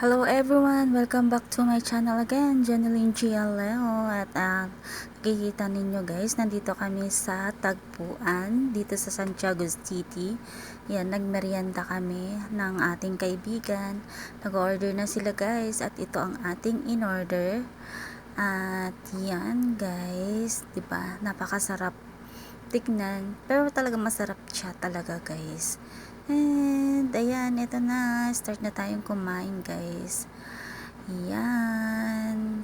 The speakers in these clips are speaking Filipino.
Hello everyone! Welcome back to my channel again, Janeline Gia Leo. At uh, nakikita ninyo guys, nandito kami sa Tagpuan, dito sa Santiago City. Yan, nagmerienda kami ng ating kaibigan. Nag-order na sila guys at ito ang ating in-order. At yan guys, ba? Napakasarap tignan. Pero talaga masarap siya talaga guys. And, ayan, ito na. Start na tayong kumain, guys. Ayan.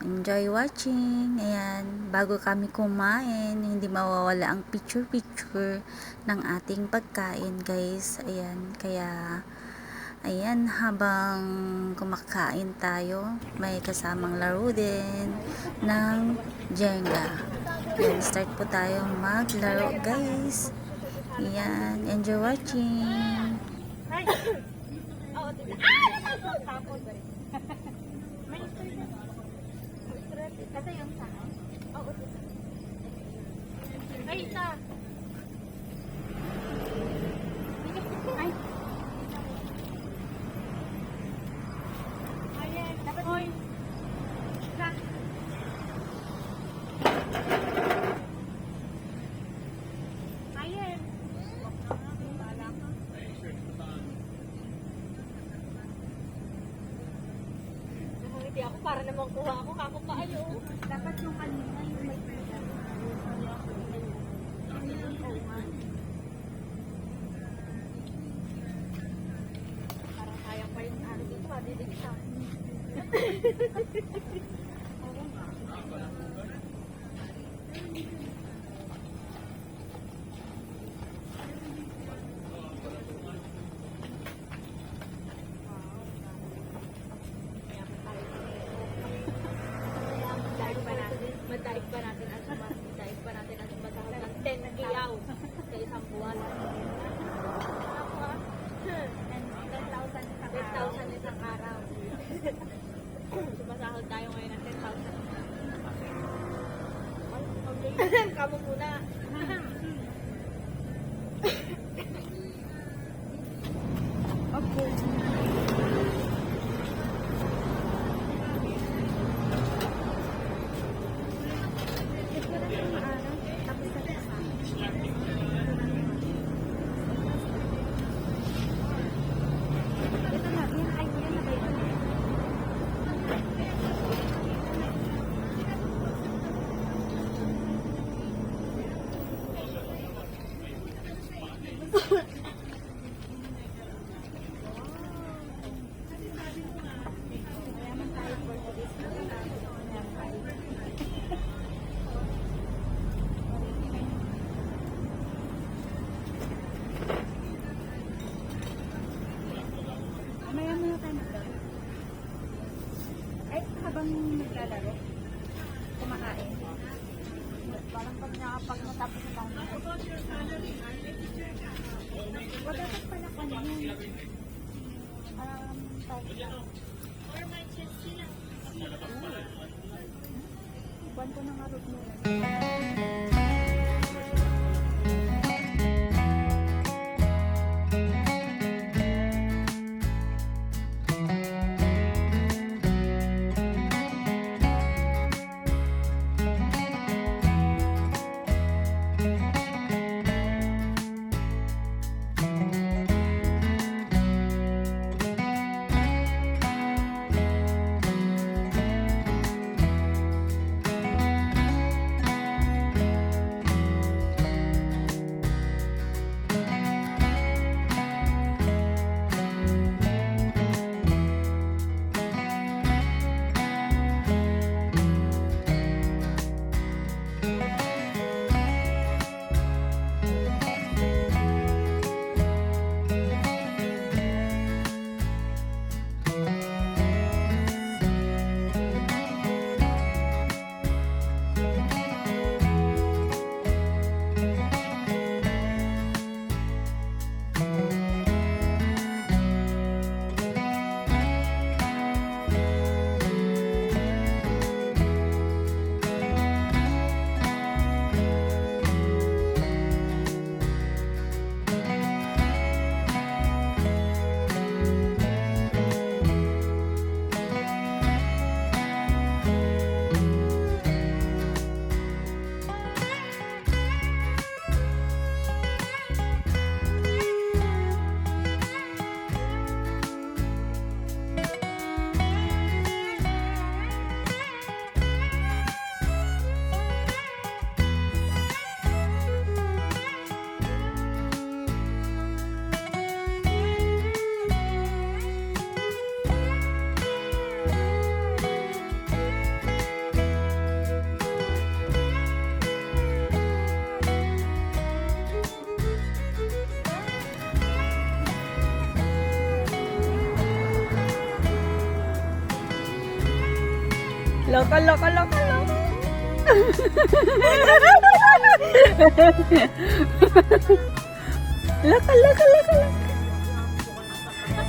Enjoy watching. Ayan, bago kami kumain, hindi mawawala ang picture-picture ng ating pagkain, guys. Ayan, kaya, ayan, habang kumakain tayo, may kasamang laro din ng Jenga. Ayan, start po tayong maglaro, guys. Ayan, enjoy watching. Kasi yung sa Oo, tita. Ay, isa. Ay. Ayan, dapat Hoy. Isa. Ayan. Bahala ka. Hindi ako para naman kuha ako kako kaayo. Dapat yung kanina yung may pera. Parang kaya pa yung ano dito, madidig siya. Madaig pa natin, madaig pa natin ang sumar, madaig pa natin ang sumasahal ng 10 na kiyaw sa isang buwan. Ako ah, 10,000 isang araw. Sumasahal tayo ngayon ng 10,000. Kamu muna. Naglalaro, kumakain. Parang pag nakapag natapos na tayo. Wag dapat pala kanina. Um, tayo. Buwan ko ng arot muna. Loko, loko, loko, loko. loko, loko, loko, loko.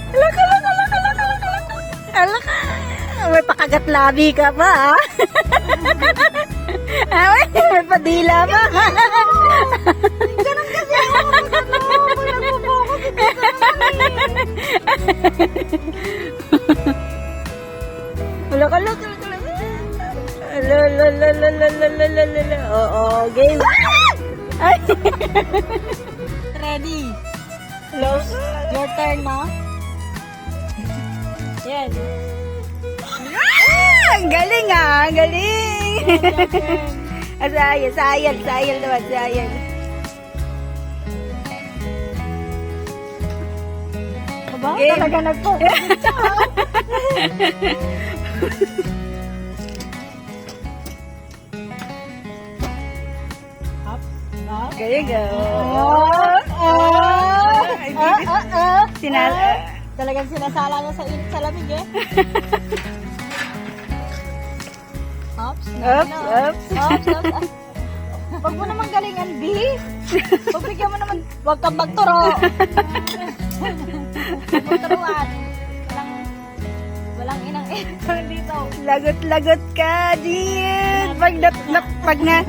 Loko, loko, loko, loko, loko, loko. Alaka. May pakagat labi ka pa, ah. Ay, may padila pa. Ganun kasi ako. Nagbubuko si Bisa naman eh. Oo, game. Ay. Ready? Close. Your turn, no? Yan. Ah, ang galing ah, ang galing. Asayal, sayal, sayal naman, sayal. Aba, talaga nagpo. Up. Galing ah. Oh, oh, ah, ah, ah. Sinal... Ah. Talagang sinasala niya sa init sa lamig eh. Ops, no, Oops, no. oops. Ops, ops, ah. Wag mo naman galingan, B. Pagbigyan mo naman, wag kang magturo. Huwag magturuan. Walang, walang inang intern dito. Lagot-lagot ka, Jean. Pag na, na, pag na,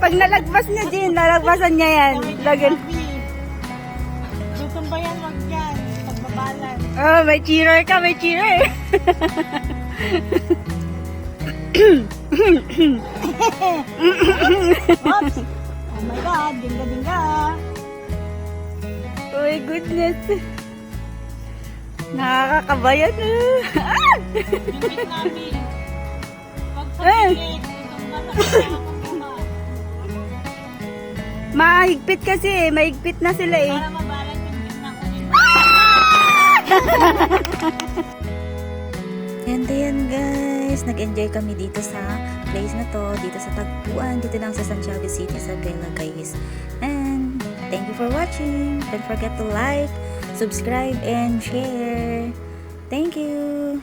pag nalagpas niya, Jean, nalagpasan niya yan. Lagot. Gutom ba yan? Wag yan. Pagbabalan. Oh, may cheerer ka, may cheerer. Ops! Oh my God, dingga-dingga. Oh my goodness. Nakakakabayan. Ah! Yung namin. Pag Eh. pagigit, itong nasa Mahigpit kasi, eh. mahigpit na sila eh. Para mabalan yung gitna ko. And then guys, nag-enjoy kami dito sa place na to, dito sa Tagpuan, dito lang sa Santiago City, Isabela guys. And thank you for watching. Don't forget to like, subscribe, and share. Thank you.